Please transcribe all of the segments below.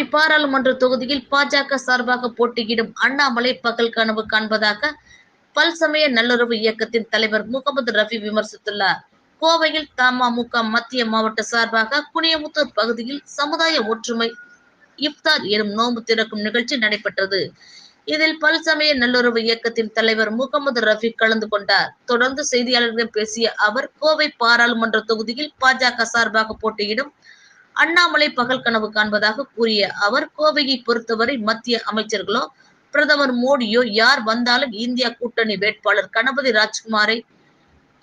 கோவை பாராளுமன்ற தொகுதியில் பாஜக சார்பாக போட்டியிடும் அண்ணாமலை பகல் கனவு காண்பதாக பல்சமய நல்லுறவு இயக்கத்தின் தலைவர் முகமது ரஃபி விமர்சித்துள்ளார். கோவையில் தமமுக மத்திய மாவட்ட சார்பாக குனியமுத்தூர் பகுதியில் சமுதாய ஒற்றுமை இப்தார் எனும் நோன்பு திறக்கும் நிகழ்ச்சி நடைபெற்றது. இதில் பல்சமய நல்லுறவு இயக்கத்தின் தலைவர் முகமது ரஃபி கலந்து கொண்டார். தொடர்ந்து செய்தியாளர்களிடம் பேசிய அவர் கோவை பாராளுமன்ற தொகுதியில் பாஜக சார்பாக போட்டியிடும் அண்ணாமலை பகல் கனவு காண்பதாக கூறிய அவர் கோவையை பொறுத்தவரை மத்திய அமைச்சர்களோ பிரதமர் மோடியோ யார் வந்தாலும் இந்தியா கூட்டணி வேட்பாளர் கணபதி ராஜ்குமாரை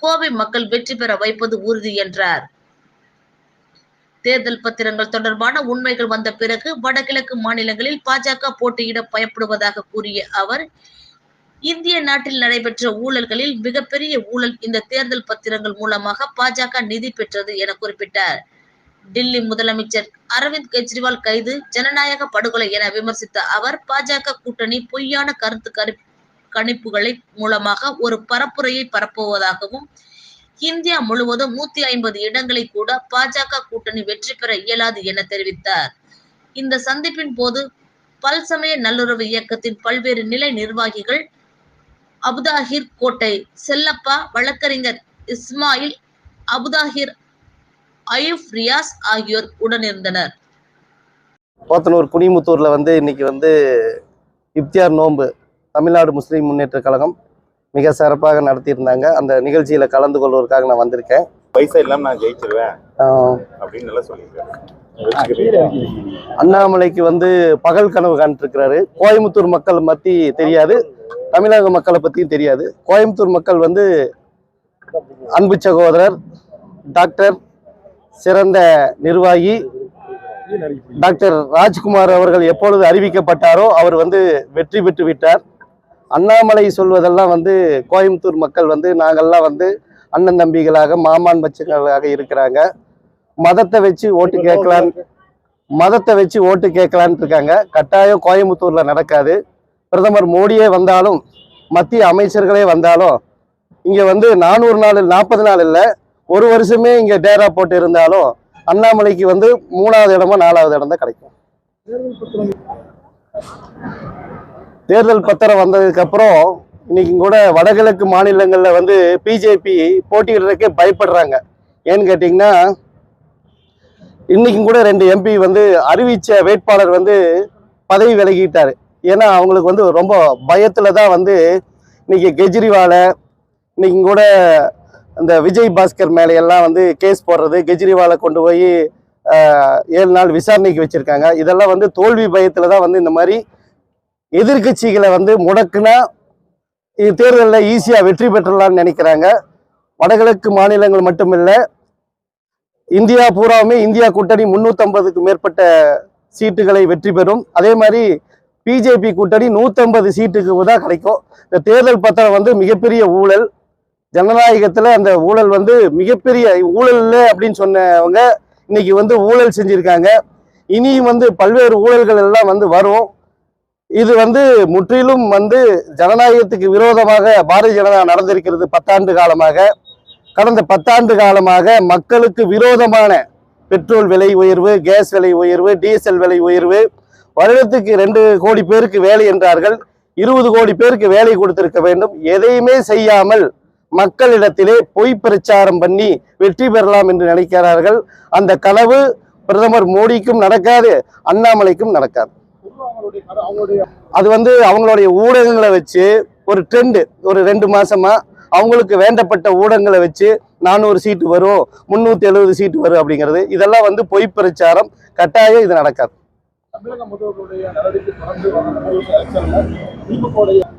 கோவை மக்கள் வெற்றி பெற வைப்பது உறுதி என்றார். தேர்தல் பத்திரங்கள் தொடர்பான உண்மைகள் வந்த பிறகு வடகிழக்கு மாநிலங்களில் பாஜக போட்டியிட பயப்படுவதாக கூறிய அவர் இந்திய நாட்டில் நடைபெற்ற ஊழல்களில் மிகப்பெரிய ஊழல் இந்த தேர்தல் பத்திரங்கள் மூலமாக பாஜக நிதி பெற்றது என குறிப்பிட்டார். டில்லி முதலமைச்சர் அரவிந்த் கெஜ்ரிவால் கைது ஜனநாயக படுகொலை என விமர்சித்த அவர் பாஜக கூட்டணி பொய்யான கருத்து கரு- கணிப்புகளை மூலமாக ஒரு பரப்புரையை பரப்புவதாகவும் இந்தியா முழுவதும் நூத்தி ஐம்பது இடங்களை கூட பாஜக கூட்டணி வெற்றி பெற இயலாது என தெரிவித்தார். இந்த சந்திப்பின் போது பல்சமய நல்லுறவு இயக்கத்தின் பல்வேறு நிலை நிர்வாகிகள் அபுதாஹிர் கோட்டை செல்லப்பா வழக்கறிஞர் இஸ்மாயில் அபுதாஹிர் அயூப் ரியாஸ் ஆகியோர் உடனிருந்தனர். போத்தனூர் குனிமுத்தூரில் வந்து இன்னைக்கு வந்து இப்தியார் நோன்பு தமிழ்நாடு முஸ்லீம் முன்னேற்ற கழகம் மிக சிறப்பாக நடத்தியிருந்தாங்க. அந்த நிகழ்ச்சியில் கலந்து கொள்வதற்காக நான் வந்திருக்கேன். பைசா இல்லாம நான் ஜெயிச்சிருவேன். அப்படின்னு நல்லா சொல்லியிருக்காரு. அண்ணாமலைக்கு வந்து பகல் கனவு காண்பிருக்கிறாரு கோயம்புத்தூர் மக்கள் மத்தி தெரியாது. தமிழக மக்களை பற்றியும் தெரியாது. கோயம்புத்தூர் மக்கள் வந்து அன்பு சகோதரர் டாக்டர் சிறந்த நிர்வாகி டாக்டர் ராஜ்குமார் அவர்கள் எப்பொழுது அறிவிக்கப்பட்டாரோ அவர் வந்து வெற்றி பெற்று விட்டார். அண்ணாமலை சொல்வதெல்லாம் வந்து கோயம்புத்தூர் மக்கள் வந்து நாங்கள்லாம் வந்து அண்ணன் தம்பிகளாக மாமான் பச்சங்களாக இருக்கிறாங்க. மதத்தை வச்சு ஓட்டு கேட்கலான் மதத்தை வச்சு ஓட்டு கேட்கலான் இருக்காங்க. கட்டாயம் கோயம்புத்தூர்ல நடக்காது. பிரதமர் மோடியே வந்தாலும் மத்திய அமைச்சர்களே வந்தாலும் இங்க வந்து நானூறு நாள் நாற்பது நாள் இல்லை ஒரு வருஷமே இங்கே டேரா போட்டு இருந்தாலும் அண்ணாமலைக்கு வந்து மூணாவது இடமோ நாலாவது இடம் தான் கிடைக்கும். தேர்தல் பத்திரம் வந்ததுக்கப்புறம் இன்னைக்கு கூட வடகிழக்கு மாநிலங்களில் வந்து பிஜேபி போட்டியிடுறதுக்கே பயப்படுறாங்க. ஏன்னு கேட்டிங்கன்னா இன்றைக்கும் கூட ரெண்டு எம்பி வந்து அறிவித்த வேட்பாளர் வந்து பதவி விலகிட்டார். ஏன்னா அவங்களுக்கு வந்து ரொம்ப பயத்தில் தான் வந்து இன்னைக்கு கெஜ்ரிவாலை இன்றைக்கும் கூட இந்த விஜய் பாஸ்கர் மேலையெல்லாம் வந்து கேஸ் போடுறது கெஜ்ரிவாலை கொண்டு போய் ஏழு நாள் விசாரணைக்கு வச்சுருக்காங்க. இதெல்லாம் வந்து தோல்வி பயத்தில் தான் வந்து இந்த மாதிரி எதிர்க்கட்சிகளை வந்து முடக்குனா தேர்தலில் ஈஸியாக வெற்றி பெற்றலாம்னு நினைக்கிறாங்க. வடகிழக்கு மாநிலங்கள் மட்டுமில்லை இந்தியா பூராவுமே இந்தியா கூட்டணி முந்நூற்றம்பதுக்கு மேற்பட்ட சீட்டுகளை வெற்றி பெறும். அதே மாதிரி பிஜேபி கூட்டணி நூற்றம்பது சீட்டுக்கு தான் கிடைக்கும். இந்த தேர்தல் பத்திரம் வந்து மிகப்பெரிய ஊழல். ஜனநாயகத்தில் அந்த ஊழல் வந்து மிகப்பெரிய ஊழல் இல்லை அப்படின்னு சொன்னவங்க இன்னைக்கு வந்து ஊழல் செஞ்சுருக்காங்க. இனியும் வந்து பல்வேறு ஊழல்கள் எல்லாம் வந்து வரும். இது வந்து முற்றிலும் வந்து ஜனநாயகத்துக்கு விரோதமாக பாரதிய ஜனதா நடந்திருக்கிறது பத்தாண்டு காலமாக. கடந்த பத்தாண்டு காலமாக மக்களுக்கு விரோதமான பெட்ரோல் விலை உயர்வு கேஸ் விலை உயர்வு டீசல் விலை உயர்வு வருடத்துக்கு ரெண்டு கோடி பேருக்கு வேலை என்றார்கள். இருபது கோடி பேருக்கு வேலை கொடுத்திருக்க வேண்டும். எதையுமே செய்யாமல் மக்களிடத்திலே பொய் பிரச்சாரம் பண்ணி வெற்றி பெறலாம் என்று நினைக்கிறார்கள். அந்த கனவு பிரதமர் மோடிக்கும் நடக்காது அண்ணாமலைக்கும் நடக்காது. அது வந்து அவங்களுடைய ஊடகங்களை வச்சு ஒரு ட்ரெண்டு ஒரு ரெண்டு மாசமா அவங்களுக்கு வேண்டப்பட்ட ஊடகங்களை வச்சு நானூறு சீட்டு வரும் முந்நூற்றி எழுபது சீட்டு வரும் அப்படிங்கிறது. இதெல்லாம் வந்து பொய் பிரச்சாரம் கட்டாயம் இது நடக்காது. தமிழக முதல்வருடைய நடவடிக்கை தொடர்ந்து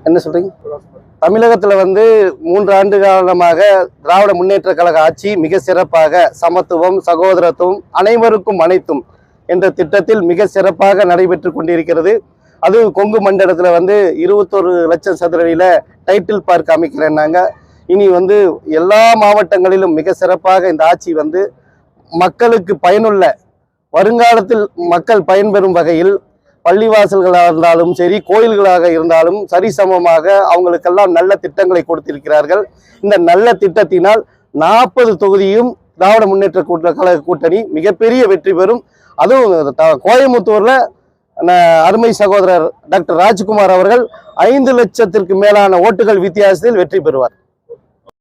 என்ன சொல்றீங்க? தமிழகத்துல வந்து மூன்று ஆண்டு காலமாக திராவிட முன்னேற்ற கழக ஆட்சி மிக சிறப்பாக சமத்துவம் சகோதரத்துவம் அனைவருக்கும் அனைத்தும் என்ற திட்டத்தில் மிக சிறப்பாக நடைபெற்று கொண்டிருக்கிறது. அது கொங்கு மண்டலத்துல வந்து இருபத்தொரு லட்சம் சதுரடியில டைட்டில் பார்க் அமைக்கிறேன்னாங்க. இனி வந்து எல்லா மாவட்டங்களிலும் மிக சிறப்பாக இந்த ஆட்சி வந்து மக்களுக்கு பயனுள்ள வருங்காலத்தில் மக்கள் பயன்பெறும் வகையில் பள்ளிவாசல்களாக இருந்தாலும் சரி கோயில்களாக இருந்தாலும் சரிசமமாக அவங்களுக்கெல்லாம் நல்ல திட்டங்களை கொடுத்திருக்கிறார்கள். இந்த நல்ல திட்டத்தினால் நாற்பது தொகுதியும் திராவிட முன்னேற்ற கூட்ட கழக கூட்டணி மிகப்பெரிய வெற்றி பெறும். அதுவும் த- அருமை சகோதரர் டாக்டர் ராஜ்குமார் அவர்கள் ஐந்து லட்சத்திற்கு மேலான ஓட்டுகள் வித்தியாசத்தில் வெற்றி பெறுவார்.